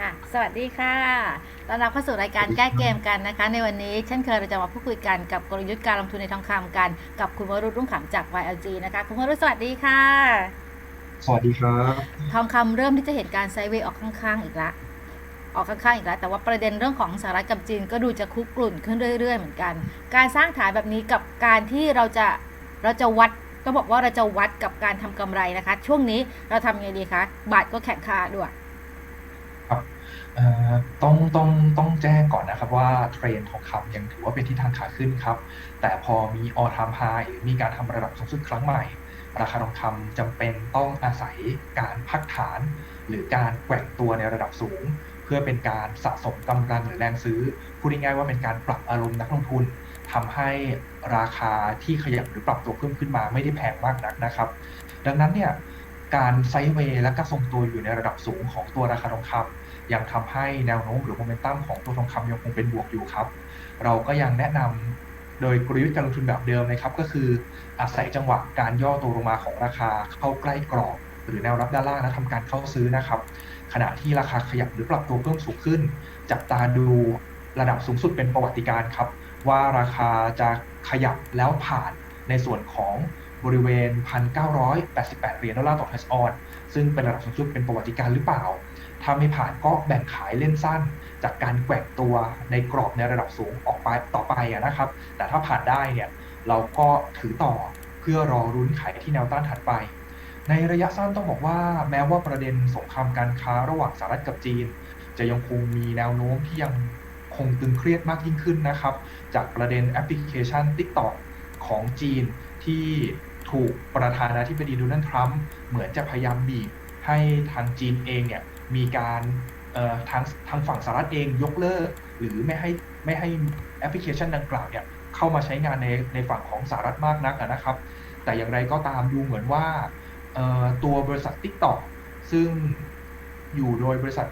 ค่ะ สวัสดีค่ะต้อนรับเข้าสู่รายการแก้เกมกันนะคะ ในวันนี้เช่นเคยเราจะมาพูดคุยกันกับกลยุทธ์การลงทุนในทองคำกัน กับคุณวรุษรุ่งขำจาก YLG นะคะ คุณวรุษสวัสดีค่ะ สวัสดีครับ ทองคำเริ่มที่จะเห็นการไซด์เวย์ออกข้างๆอีกละออกข้างๆอีกแล้วแต่ว่าประเด็นเรื่องของสหรัฐกับจีนก็ดูจะคุกกรุ่นขึ้นเรื่อย ๆ เหมือนกัน การสร้างฐานแบบนี้กับการที่เราจะเราจะวัดก็บอกว่าเราจะวัดกับการทำกำไรนะคะ ช่วงนี้เราทำยังไงดีคะบาทก็แข็งค่าด้วย เอ่อต้องต้องต้องแจ้งก่อนนะครับว่าเทรนด์ทองคำยังถือว่าเป็นทิศทางขาขึ้นครับ แต่พอมีออทามไฮหรือมีการทำระดับสูงสุดครั้งใหม่ ราคาทองคำจำเป็นต้องอาศัยการพักฐาน หรือการแกว่งตัวในระดับสูง เพื่อเป็นการสะสมกำลังหรือแรงซื้อพูดง่ายๆว่าเป็นการปรับอารมณ์นักลงทุนทำให้ราคาที่ขยับหรือปรับตัวเพิ่มขึ้นมาไม่ได้แพงมากนักนะครับ ดังนั้นเนี่ยการไซด์เวย์และก็ทรงตัวอยู่ในระดับสูงของตัวราคาทองคำ ยังทำให้แนวโน้มหรือโมเมนตัมของตัวทองคำยังคงเป็นบวกอยู่ครับ เราก็ยังแนะนำโดยกลยุทธ์การลงทุนแบบเดิมนะครับ ก็คืออาศัยจังหวะการย่อตัวลงมาของราคาเข้าใกล้กรอบ หรือแนวรับด้านล่างและทำการเข้าซื้อนะครับ ขณะที่ราคาขยับหรือปรับตัวเพิ่มสูงขึ้น จับตาดูระดับสูงสุดเป็นประวัติการครับ ว่าราคาจะขยับแล้วผ่านในส่วนของบริเวณ 1,988 เหรียญดอลลาร์ต่อเทสออนซึ่งเป็นระดับสูงสุดเป็นประวัติการหรือเปล่า ถ้าไม่ผ่านก็แบ่งขายเล่นสั้น จากการแกว่งตัวในกรอบในระดับสูงออกไปต่อไปอะนะครับ แต่ถ้าผ่านได้เนี่ยเราก็ถือต่อเพื่อรอรุ้นขายที่แนวต้านถัดไป ในระยะสั้นต้องบอกว่าแม้ว่าประเด็นสงครามการค้าระหว่างสหรัฐกับจีน จะยังคงมีแนวโน้มที่ยังคงตึงเครียดมากยิ่งขึ้นนะครับ จากประเด็นแอปพลิเคชัน TikTok ของจีนที่ถูกประธานาธิบดีโดนัลด์ทรัมป์เหมือนจะพยายามบีบให้ทางจีนเองเนี่ย มีการทางทางฝั่งสหรัฐเองยกเลิก หรือไม่ให้ไม่ให้แอปพลิเคชันดังกล่าวเนี่ยเข้ามาใช้งานในในฝั่งของสหรัฐมากนักนะครับ แต่อย่างไรก็ตามดูเหมือนว่าตัวบริษัท TikTok ซึ่งอยู่โดยบริษัท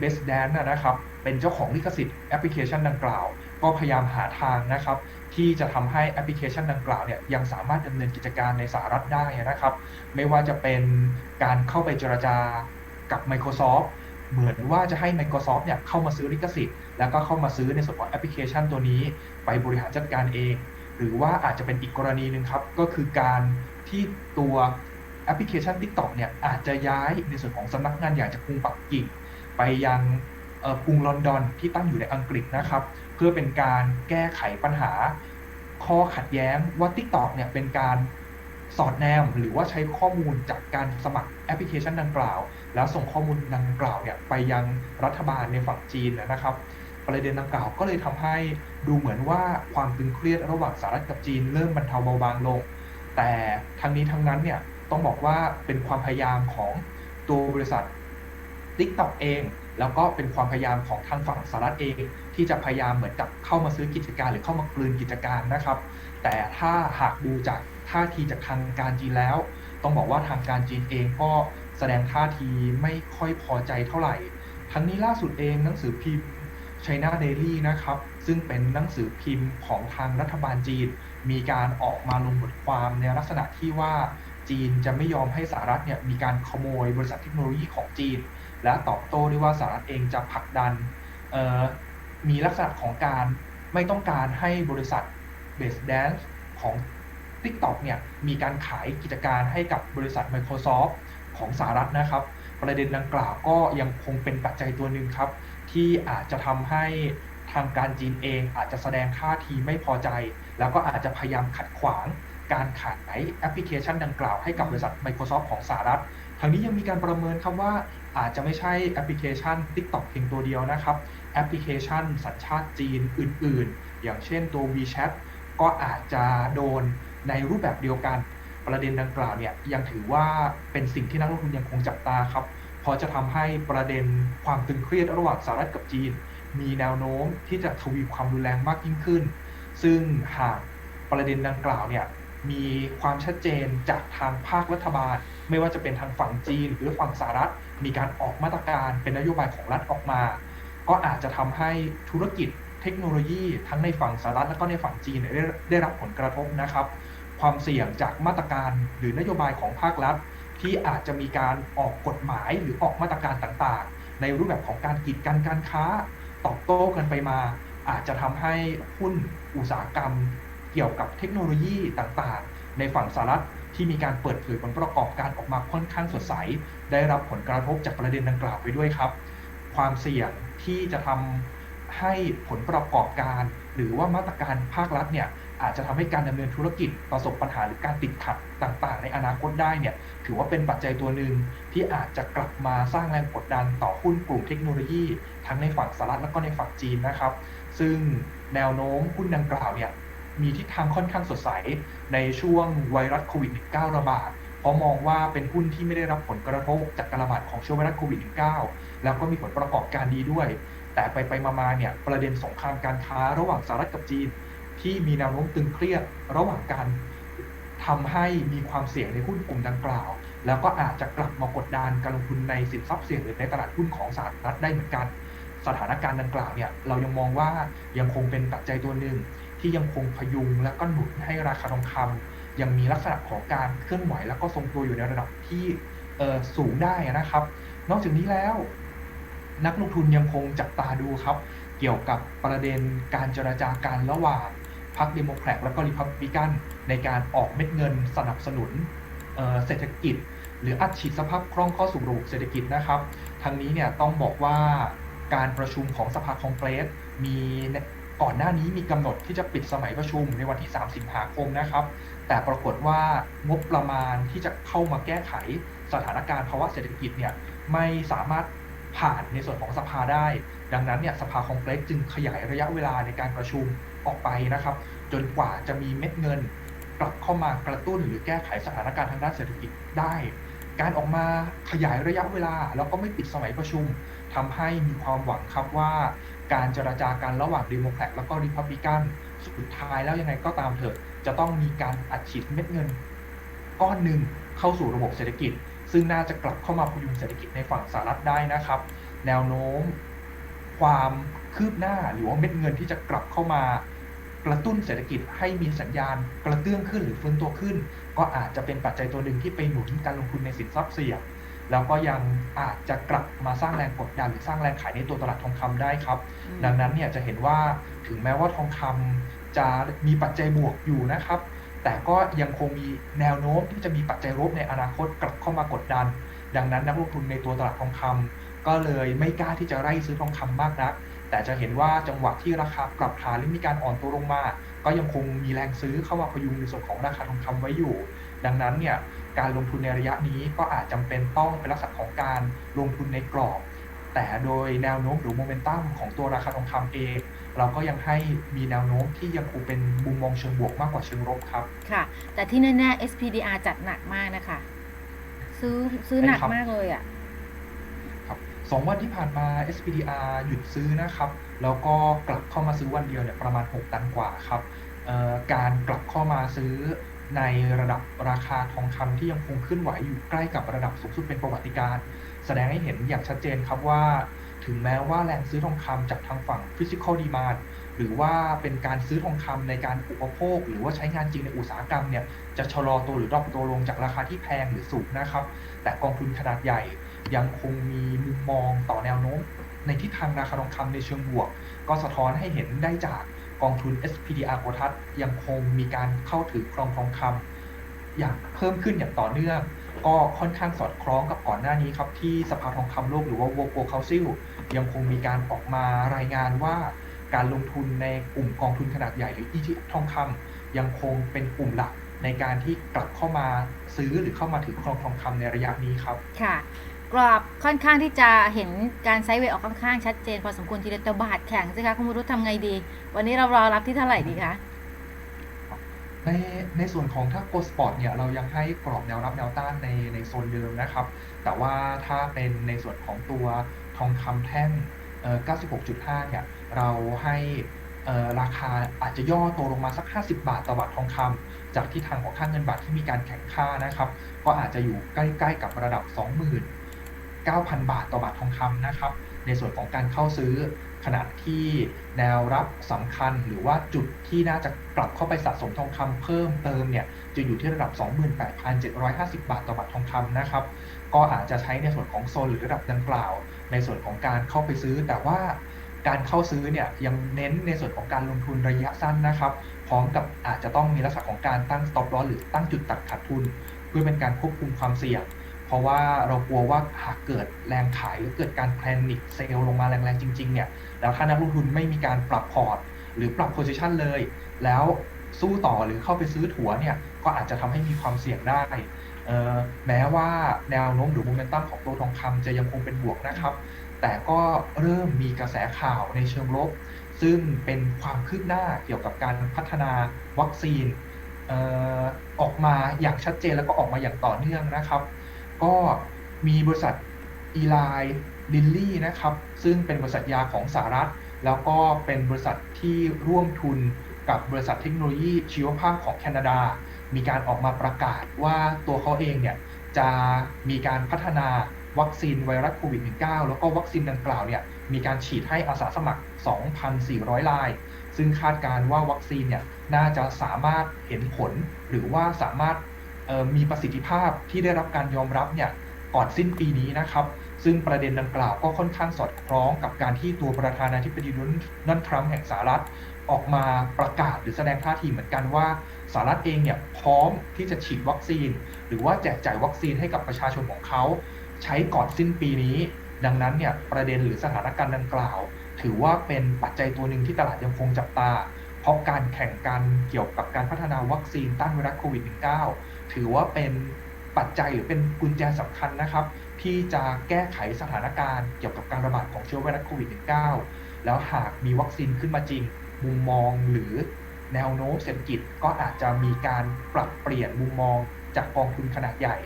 b e s t d a n c e นะครับ เป็นเจ้าของลิขสิทธิ์แอปพลิเคชันดังกล่าว ก็พยายามหาทางนะครับ ที่จะทำให้แอปพลิเคชันดังกล่าวเนี่ยยังสามารถดำเนินกิจการในสหรัฐได้นะครับ ไม่ว่าจะเป็นการเข้าไปเจรจา กับ Microsoft เหมือนว่าจะให้ Microsoft เนี่ยเข้ามาซื้อลิขสิทธิ์ แล้วก็เข้ามาซื้อในส่วนของแอปพลิเคชันตัวนี้ ไปบริหารจัดการเอง หรือว่าอาจจะเป็นอีกกรณีหนึ่งครับ ก็คือการที่ตัวแอปพลิเคชัน TikTok เนี่ยอาจจะย้ายในส่วนของสำนักงานใหญ่จากกรุงปักกิ่ง ไปยังกรุงลอนดอนที่ตั้งอยู่ในอังกฤษนะครับ เพื่อเป็นการแก้ไขปัญหาข้อขัดแย้งว่า TikTok เนี่ยเป็นการสอดแนมหรือว่าใช้ข้อมูลจากการสมัครแอปพลิเคชันดังกล่าว แล้วส่งข้อมูลดังกล่าวเนี่ยไปยังรัฐบาลในฝั่งจีนนะครับ ประเด็นดังกล่าวก็เลยทำให้ดูเหมือนว่าความตึงเครียดระหว่างสหรัฐกับจีนเริ่มบรรเทาเบาบางลง แต่ทั้งนี้ทั้งนั้นเนี่ยต้องบอกว่าเป็นความพยายามของตัวบริษัท TikTok เอง แล้วก็เป็นความพยายามของทางฝั่งสหรัฐเอง ที่จะพยายามเหมือนกับเข้ามาซื้อกิจการหรือเข้ามากลืนกิจการนะครับ แต่ถ้าหากดูจากท่าทีจากทางการจีนแล้ว ต้องบอกว่าทางการจีนเองก็ แสดงท่าทีไม่ค่อยพอใจเท่าไหร่ ทั้งนี้ล่าสุดเองหนังสือพิมพ์ China Daily นะครับ ซึ่งเป็นหนังสือพิมพ์ของทางรัฐบาลจีน มีการออกมาลงบทความในลักษณะที่ว่าจีนจะไม่ยอมให้สหรัฐเนี่ยมีการขโมยบริษัทเทคโนโลยีของจีน และตอบโต้ด้วยว่าสหรัฐเองจะผลักดันมีลักษณะของการไม่ต้องการให้บริษัท b a s e Dance ของ TikTok เนี่ยมีการขายกิจการให้กับบริษัท Microsoft ของสหรัฐนะครับ ประเด็นดังกล่าวก็ยังคงเป็นปัจจัยตัวหนึ่งครับ ที่อาจจะทำให้ทางการจีนเองอาจจะแสดงท่าทีไม่พอใจ แล้วก็อาจจะพยายามขัดขวางการขายแอปพลิเคชันดังกล่าวให้กับบริษัท Microsoft ของสหรัฐทางนี้ยังมีการประเมินครับว่าอาจจะไม่ใช่แอปพลิเคชัน TikTok เพียงตัวเดียวนะครับ แอปพลิเคชันสัญชาติจีนอื่น ๆ อย่างเช่นตัว WeChat ก็อาจจะโดนในรูปแบบเดียวกัน ประเด็นดังกล่าวเนี่ยยังถือว่าเป็นสิ่งที่นักลงทุนยังคงจับตาครับเพราะจะทำให้ประเด็นความตึงเครียดระหว่างสหรัฐกับจีน มีแนวโน้มที่จะทวีความรุนแรงมากยิ่งขึ้น ซึ่งหากประเด็นดังกล่าวเนี่ยมีความชัดเจนจากทางภาครัฐบาล ไม่ว่าจะเป็นทางฝั่งจีน หรือฝั่งสหรัฐ มีการออกมาตรการเป็นนโยบายของรัฐออกมา ก็อาจจะทำให้ธุรกิจเทคโนโลยีทั้งในฝั่งสหรัฐและก็ในฝั่งจีนได้ได้รับผลกระทบนะครับ ความเสี่ยงจากมาตรการหรือนโยบายของภาครัฐ ที่อาจจะมีการออกกฎหมายหรือออกมาตรการต่างๆ ในรูปแบบของการกีดกันการค้า ตอบโต้กันไปมา อาจจะทำให้หุ้นอุตสาหกรรม เกี่ยวกับเทคโนโลยีต่างๆ ในฝั่งสหรัฐที่มีการเปิดเผยผลประกอบการออกมาค่อนข้างสดใส ได้รับผลกระทบจากประเด็นดังกล่าวไปด้วยครับ ความเสี่ยงที่จะทำให้ผลประกอบการ หรือว่ามาตรการภาครัฐเนี่ย อาจจะทำให้การดำเนินธุรกิจประสบปัญหาหรือการติดขัดต่างๆ ในอนาคตได้เนี่ยถือว่าเป็นปัจจัยตัวหนึ่งที่อาจจะกลับมาสร้างแรงกดดันต่อหุ้นกลุ่มเทคโนโลยี ทั้งในฝั่งสหรัฐและก็ในฝั่งจีนนะครับ ซึ่งแนวโน้มหุ้นดังกล่าวเนี่ยมีทิศทางค่อนข้างสดใสในช่วงไวรัสโควิด -19 ระบาดเพราะมองว่าเป็นหุ้นที่ไม่ได้รับผลกระทบจากการระบาดของเชื้อไวรัสโควิด -19 แล้วก็มีผลประกอบการดีด้วย แต่ไปไปมาๆเนี่ยประเด็นสงครามการค้าระหว่างสหรัฐกับจีน ที่มีแนวโน้มตึงเครียดระหว่างการทำให้มีความเสี่ยงในหุ้นกลุ่มดังกล่าว แล้วก็อาจจะกลับมากดดันการลงทุนในสินทรัพย์เสี่ยงหรือในตลาดหุ้นของสหรัฐได้เหมือนกัน สถานการณ์ดังกล่าวเนี่ยเรายังมองว่ายังคงเป็นปัจจัยตัวหนึ่ง ที่ยังคงพยุงและก็หนุนให้ราคาทองคำยังมีลักษณะของการเคลื่อนไหว แล้วก็ทรงตัวอยู่ในระดับที่สูงได้นะครับ นอกจากนี้แล้ว นักลงทุนยังคงจับตาดูครับ เกี่ยวกับประเด็นการเจรจาการระหว่าง พรรคเดโมแครตและก็ริพับลิกันในการออกเม็ดเงินสนับสนุนเศรษฐกิจ หรืออัดฉีดสภาพคล่องเข้าสู่ระบบเศรษฐกิจนะครับ ทั้งนี้เนี่ยต้องบอกว่าการประชุมของสภาคองเกรสมีก่อนหน้านี้มีกำหนดที่จะปิดสมัยประชุมในวันที่ 3 สิงหาคมนะครับ แต่ปรากฏว่างบประมาณที่จะเข้ามาแก้ไขสถานการณ์ภาวะเศรษฐกิจเนี่ยไม่สามารถผ่านในส่วนของสภาได้ ดังนั้นเนี่ยสภาคองเกรสจึงขยายระยะเวลาในการประชุม ออกไปนะครับ จนกว่าจะมีเม็ดเงินกลับเข้ามากระตุ้นหรือแก้ไขสถานการณ์ทางด้านเศรษฐกิจได้ การออกมาขยายระยะเวลา แล้วก็ไม่ปิดสมัยประชุมทำให้มีความหวังครับว่า การเจรจากันระหว่างดิโมแครตแล้วก็ริพับลิกันสุดท้ายแล้วยังไงก็ตามเถอะ จะต้องมีการอัดฉีดเม็ดเงิน ก้อนหนึ่งเข้าสู่ระบบเศรษฐกิจ ซึ่งน่าจะกลับเข้ามาพยุงเศรษฐกิจในฝั่งสหรัฐได้นะครับ แนวโน้ม ความคืบหน้าหรือว่าเม็ดเงินที่จะกลับเข้ามา กระตุ้นเศรษฐกิจให้มีสัญญาณกระเตื้องขึ้นหรือฟื้นตัวขึ้น ก็อาจจะเป็นปัจจัยตัวหนึ่งที่ไปหนุนการลงทุนในสินทรัพย์เสี่ยงแล้วก็ยังอาจจะกลับมาสร้างแรงกดดันหรือสร้างแรงขายในตัวตลาดทองคำได้ครับอืมดังนั้นเนี่ยจะเห็นว่าถึงแม้ว่าทองคำจะมีปัจจัยบวกอยู่นะครับ แต่ก็ยังคงมีแนวโน้มที่จะมีปัจจัยลบในอนาคตกลับเข้ามากดดัน ดังนั้นนักลงทุนในตัวตลาดทองคำก็เลยไม่กล้าที่จะไล่ซื้อทองคำมากนัก แต่จะเห็นว่าจังหวะที่ราคาปรับฐานหรือมีการอ่อนตัวลงมา ก็ยังคงมีแรงซื้อเข้ามาพยุงในส่วนของราคาทองคำไว้อยู่ ดังนั้นเนี่ยการลงทุนในระยะนี้ก็อาจจำเป็นต้องเป็นลักษณะของการลงทุนในกรอบ แต่โดยแนวโน้มหรือโมเมนตัมของตัวราคาทองคำเอง เราก็ยังให้มีแนวโน้มที่ยังคงเป็นมุมมองเชิงบวกมากกว่าเชิงลบครับ ค่ะ แต่ที่แน่ๆ SPDR จัดหนักมากนะคะ ซื้อซื้อหนักมากเลยอะ่ะ สองวันที่ผ่านมา SPDR หยุดซื้อนะครับ แล้วก็กลับเข้ามาซื้อวันเดียวเนี่ยประมาณ 6 ตันกว่าครับการกลับเข้ามาซื้อในระดับราคาทองคำที่ยังคงเคลื่อนไหวอยู่ใกล้กับระดับสูงสุดเป็นประวัติการ แสดงให้เห็นอย่างชัดเจนครับว่า ถึงแม้ว่าแรงซื้อทองคำจากทางฝั่ง physical demand หรือว่าเป็นการซื้อทองคำในการอุปโภค หรือว่าใช้งานจริงในอุตสาหกรรมเนี่ยจะชะลอตัวหรือดรอปตัวลงจากราคาที่แพงหรือสูงนะครับ แต่กองทุนขนาดใหญ่ยังคงมีมุมมองต่อแนวโน้ม ในทิศทางราคาทองคำในเชิงบวก ก็สะท้อนให้เห็นได้จากกองทุน SPDR โกทัศยังคงมีการเข้าถือครองทองคำอย่างเพิ่มขึ้นอย่างต่อเนื่อง ก็ค่อนข้างสอดคล้องกับก่อนหน้านี้ครับที่สภาทองคำโลกหรือว่า World Gold Council ยังคงมีการออกมารายงานว่า การลงทุนในกลุ่มกองทุนขนาดใหญ่หรือ ETF ทองคำยังคงเป็นกลุ่มหลักในการที่กลับเข้ามาซื้อหรือเข้ามาถือครองทองคำในระยะนี้ครับค่ะ กรอบค่อนข้างที่จะเห็นการไซด์เวย์ออกข้างๆชัดเจน พอสมควรทีเดียวแต่บาทแข็งสิคะคุณวรุษทำไงดี วันนี้เรารอรับที่เท่าไหร่ดีคะในในส่วนของถ้า Go Sport เนี่ยเรายังให้กรอบแนวรับแนวต้านในในโซนเดิมนะครับ แต่ว่าถ้าเป็นในส่วนของตัวทองคำแท่งเอ่อ96.5เนี่ย เราให้ราคาอาจจะย่อตัวลงมาสัก 50 บาทต่อบาททองคำจากที่ทางของค่าเงินบาทที่มีการแข่งค่านะครับ ก็อาจจะอยู่ใกล้ๆกับระดับ 29,000 บาทต่อบาททองคำนะครับ ในส่วนของการเข้าซื้อขณะที่แนวรับสำคัญหรือว่าจุดที่น่าจะกลับเข้าไปสะสมทองคำเพิ่มเติมเนี่ยจะอยู่ที่ระดับ 28,750 บาทต่อบาททองคำนะครับ ก็อาจจะใช้ในส่วนของโซนหรือระดับดังกล่าว ในส่วนของการเข้าไปซื้อแต่ว่า การเข้าซื้อเนี่ยยังเน้นในส่วนของการลงทุนระยะสั้นนะครับ พร้อมกับอาจจะต้องมีลักษณะของการตั้ง stop loss หรือตั้งจุดตัดขาดทุน เพื่อเป็นการควบคุมความเสี่ยง เพราะว่าเรากลัวว่าหากเกิดแรงขายหรือเกิดการแพนิคเซลลงมาแรงๆจริงๆเนี่ยแล้วถ้านักลงทุนไม่มีการปรับพอร์ต หรือปรับโพซิชันเลย แล้วสู้ต่อหรือเข้าไปซื้อถัวเนี่ยก็อาจจะทำให้มีความเสี่ยงได้ แม้ว่าแนวโน้มหรือโมเมนตัมของตัวทองคำจะยังคงเป็นบวกนะครับ แต่ก็เริ่มมีกระแสข่าวในเชิงลบ ซึ่งเป็นความคืบหน้าเกี่ยวกับการพัฒนาวัคซีนออออกมาอย่างชัดเจนแล้วก็ออกมาอย่างต่อเนื่องนะครับ ก็มีบริษัทอีไลลิลลี่นะครับ ซึ่งเป็นบริษัทยาของสหรัฐ แล้วก็เป็นบริษัทที่ร่วมทุนกับบริษัทเทคโนโลยีชีวภาพของแคนาดา มีการออกมาประกาศว่าตัวเขาเองเนี่ยจะมีการพัฒนาวัคซีนไวรัสโควิด -19 แล้วก็วัคซีนดังกล่าวเนี่ยมีการฉีดให้อาสาสมัคร 2,400 ราย ซึ่งคาดการณ์ว่าวัคซีนเนี่ยน่าจะสามารถเห็นผล หรือว่าสามารถมีประสิทธิภาพที่ได้รับการยอมรับเนี่ยก่อนสิ้นปีนี้นะครับ ซึ่งประเด็นดังกล่าวก็ค่อนข้างสอดคล้องกับการที่ตัวประธานาธิบดีโดนัลด์ทรัมป์แห่งสหรัฐออกมาประกาศหรือแสดงท่าทีเหมือนกันว่า สหรัฐเองเนี่ยพร้อมที่จะฉีดวัคซีน หรือว่าแจกจ่ายวัคซีนให้กับประชาชนของเขาใช้ก่อนสิ้นปีนี้ ดังนั้นเนี่ยประเด็นหรือสถานการณ์ดังกล่าว ถือว่าเป็นปัจจัยตัวหนึ่งที่ตลาดยังคงจับตา เพราะการแข่งกันเกี่ยวกับการพัฒนาวัคซีนต้านไวรัสโควิด -19 ถือว่าเป็นปัจจัยหรือเป็นกุญแจสำคัญนะครับ ที่จะแก้ไขสถานการณ์เกี่ยวกับการระบาดของเชื้อไวรัสโควิด -19 แล้วหากมีวัคซีนขึ้นมาจริง มุมมองหรือ แนวโน้มเศรษฐกิจก็อาจจะมีการปรับเปลี่ยนมุมมองจากกองทุนขนาดใหญ่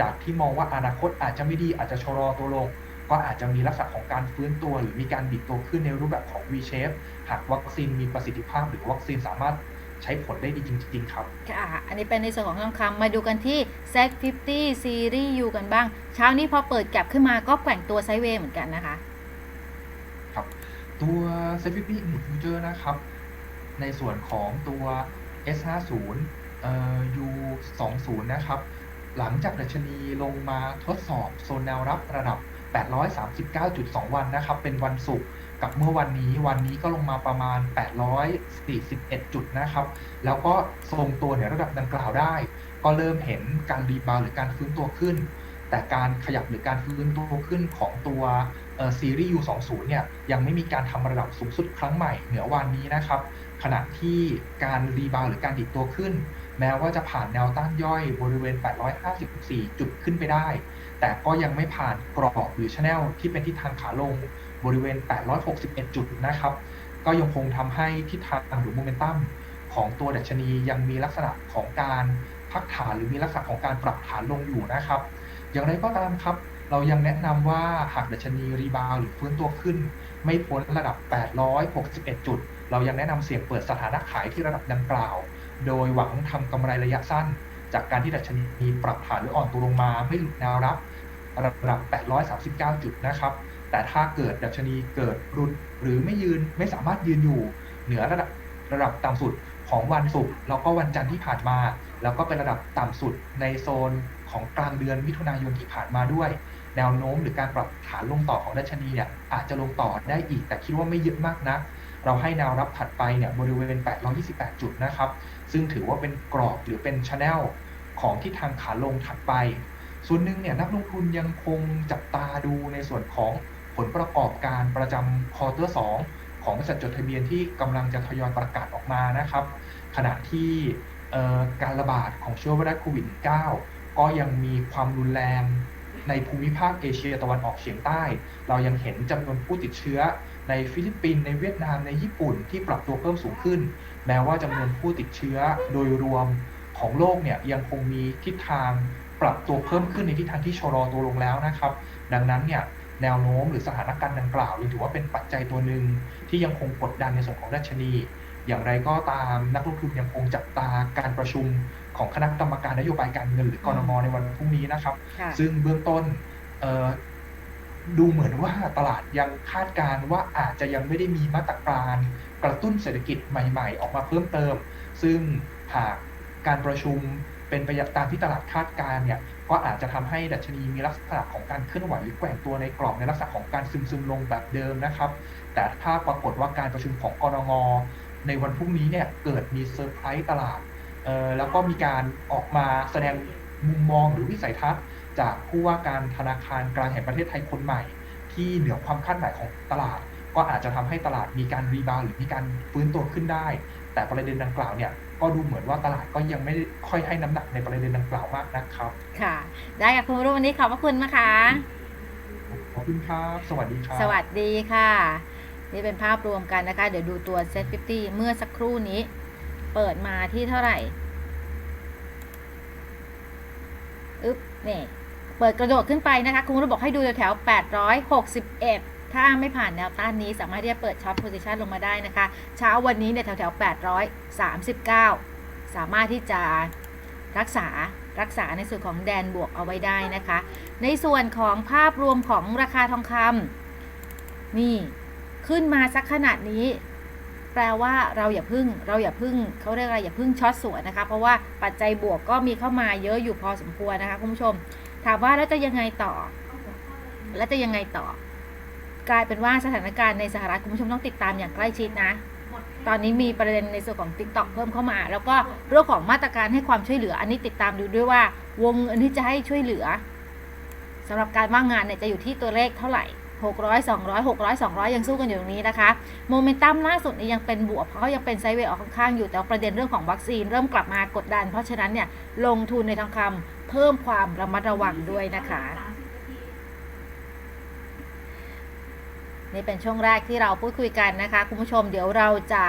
จากที่มองว่าอนาคตอาจจะไม่ดีอาจจะชะลอตัวลง ก็อาจจะมีลักษณะของการฟื้นตัว หรือมีการดิดตัวขึ้นในรูปแบบของ V shape หากวัคซีนมีประสิทธิภาพ หรือวัคซีนสามารถใช้ผลได้ดีจริง ๆ ครับ ค่ะ อันนี้เป็นในส่วนของทองคำมาดูกันที่ SET 50 Series U กันบ้าง เช้านี้พอเปิดแก็บขึ้นมาก็แกว่งตัวไซด์เวย์เหมือนกันนะคะ ครับ ตัว s a f e t y Index Future นะครับ ในส่วนของตัว S50 เอ่อ U20 นะครับ หลังจากดัชนีลงมาทดสอบโซนแนวรับระดับ 839.2 วันนะครับ เป็นวันศุกร์กับเมื่อวันนี้วันนี้ก็ลงมาประมาณ 841 จุดนะครับ แล้วก็ทรงตัวในระดับดังกล่าวได้ ก็เริ่มเห็นการรีบาวหรือการฟื้นตัวขึ้น แต่การขยับหรือการฟื้นตัวขึ้นของตัวซีรีส์ U20 เนี่ยยังไม่มีการทำระดับสูงสุดครั้งใหม่เหนือวันนี้นะครับ ขณะที่การรีบาวหรือการดิดตัวขึ้น แม้ว่าจะผ่านแนวต้านย่อยบริเวณ 854 จุดขึ้นไปได้ แต่ก็ยังไม่ผ่านกรอบหรือชแนลที่เป็นทิศทางขาลงบริเวณ 861 จุดนะครับ ก็ยังคงทำให้ทิศทางหรือโมเมนตัมของตัวดัชนียังมีลักษณะของการพักฐานหรือมีลักษณะของการปรับฐานลงอยู่นะครับ อย่างไรก็ตามครับ เรายังแนะนำว่าหากดัชนีรีบาวหรือฟื้นตัวขึ้น ไม่พ้นระดับ 861 จุด เรายังแนะนำเสี่ยงเปิดสถานะขายที่ระดับดังกล่าว โดยหวังทำกำไรระยะสั้น จากการที่ดัชนีปรับฐานหรืออ่อนตัวลงมาไม่หลุดแนวรับระดับ 839 จุดนะครับ แต่ถ้าเกิดดัชนีเกิดรุดหรือไม่ยืนไม่สามารถยืนอยู่ เหนือระดับระดับต่ำสุดของวันศุกร์แล้วก็วันจันทร์ที่ผ่านมา แล้วก็เป็นระดับต่ำสุดในโซนของกลางเดือนมิถุนายนที่ผ่านมาด้วย แนวโน้มหรือการปรับฐานลงต่อของดัชนีเนี่ยอาจจะลงต่อได้อีก แต่คิดว่าไม่เยอะมากนะ เราให้แนวรับถัดไปเนี่ยบริเวณ 828 จุดนะครับ ซึ่งถือว่าเป็นกรอบหรือเป็นช anel ของที่ทางขาลงถัดไป ส่วนหนึ่งเนี่ยนักลงทุนยังคงจับตาดูในส่วนของผลประกอบการประจำควอเตอร์2ของบริษัทจดทะเบียนที่กำลังจะทยอยประกาศออกมานะครับ ขณะที่การระบาดของเชื้อไวรัสโควิด -19 ก็ยังมีความรุนแรงในภูมิภาคเอเชียตะวันออกเฉียงใต้ เรายังเห็นจำนวนผู้ติดเชื้อ ในฟิลิปปินส์ในเวียดนามในญี่ปุ่นที่ปรับตัวเพิ่มสูงขึ้น แม้ว่าจำนวนผู้ติดเชื้อโดยรวมของโลกเนี่ยยังคงมีทิศทางปรับตัวเพิ่มขึ้นในทิศทางที่ชะลอตัวลงแล้วนะครับ ดังนั้นเนี่ยแนวโน้มหรือสถานการณ์ดังกล่าวยังถือว่าเป็นปัจจัยตัวหนึ่งที่ยังคงกดดันในส่วนของดัชนี อย่างไรก็ตามนักลงทุนยังคงจับตาการประชุมของคณะกรรมการนโยบายการเงินหรือกรมในวันพรุ่งนี้นะครับค่ะซึ่งเบื้องต้นเอ่อ ดูเหมือนว่าตลาดยังคาดการณ์ว่าอาจจะยังไม่ได้มีมาตรการกระตุ้นเศรษฐกิจใหม่ๆ ออกมาเพิ่มเติม ซึ่งหากการประชุมเป็นไปตามที่ตลาดคาดการณ์เนี่ยก็อาจจะทำให้ดัชนีมีลักษณะของการเคลื่อนไหวหรือแกว่งตัวในกรอบในลักษณะของการซึมๆลงแบบเดิมนะครับ แต่ถ้าปรากฏว่าการประชุมของกรงงในวันพรุ่งนี้เนี่ยเกิดมีเซอร์ไพรส์ตลาดแล้วก็มีการออกมาแสดงมุมมองหรือวิสัยทัศน์ จากผู้ว่าการธนาคารกลางแห่งประเทศไทยคนใหม่ ที่เหนือความคาดหมายของตลาด ก็อาจจะทำให้ตลาดมีการรีบาวด์หรือมีการฟื้นตัวขึ้นได้ แต่ประเด็นดังกล่าวเนี่ยก็ดูเหมือนว่าตลาดก็ยังไม่ได้ค่อยให้น้ำหนักในประเด็นดังกล่าวมากนะครับ ค่ะ ได้ค่ะคุณวรุวันนี้ขอบพระคุณนะคะขอบคุณครับ สวัสดีครับ สวัสดีค่ะ นี่เป็นภาพรวมกันนะคะ เดี๋ยวดูตัว Set 50เมื่อสักครู่นี้ เปิดมาที่เท่าไหร่ อึ๊บ นี่ เปิดกระโดดขึ้นไปนะคะคุณรู้บอกให้ดูแถว861ถ้าไม่ผ่านแนวต้านนี้สามารถที่จะเปิดช็อตโพซิชันลงมาได้นะคะ เช้าวันนี้เนี่ยแถวๆ839 สามารถที่จะรักษารักษาในส่วนของแดนบวกเอาไว้ได้นะคะ ในส่วนของภาพรวมของราคาทองคำนี่ขึ้นมาสักขนาดนี้ แปลว่าเราอย่าพึ่ง เราอย่าพึ่งเขาเรียกอะไรอย่าพึ่งช็อตสวนนะคะ เพราะว่าปัจจัยบวกก็มีเข้ามาเยอะอยู่พอสมควรนะคะคุณผู้ชม ถามว่าแล้วจะยังไงต่อ แล้วจะยังไงต่อ กลายเป็นว่าสถานการณ์ในสหรัฐคุณผู้ชมต้องติดตามอย่างใกล้ชิดนะ ตอนนี้มีประเด็นในส่วนของ Tik t o k เพิ่มเข้ามา แล้วก็เรื่องของมาตรการให้ความช่วยเหลือ อันนี้ติดตามดูด้วยว่าวงเงินที่จะให้ช่วยเหลือสำหรับการว่างงานเนี่ยจะอยู่ที่ตัวเลขเท่าไหร่600 200 600 200 ยังสู้กันอยู่ตรงนี้นะคะ โมเมนตัมล่าสุดเนี่ยยังเป็นบวก เพราะเขายังเป็นไซด์เวย์ออกข้างๆอยู่แต่ว่าประเด็นเรื่องของวัคซีนเริ่มกลับมากดดัน เพราะฉะนั้นเนี่ยลงทุนในทองคำ เพิ่มความระมัดระวังด้วยนะคะ นี่เป็นช่วงแรกที่เราพูดคุยกันนะคะ คุณผู้ชมเดี๋ยวเราจะ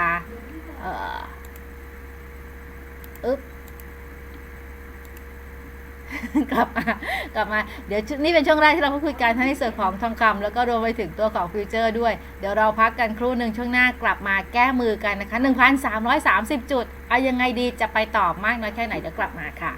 อึ๊บกลับมากลับมาเดี๋ยวนี่เป็นช่วงแรกที่เราพูดคุยกันทั้งในส่วนของทองคำแล้วก็รวมไปถึงตัวของฟิวเจอร์ด้วย เดี๋ยวเราพักกันครู่หนึ่งช่วงหน้ากลับมาแก้มือกันนะคะ 1,330 จุด เอายังไงดีจะไปต่อมากน้อยแค่ไหนเดี๋ยวกลับมาค่ะ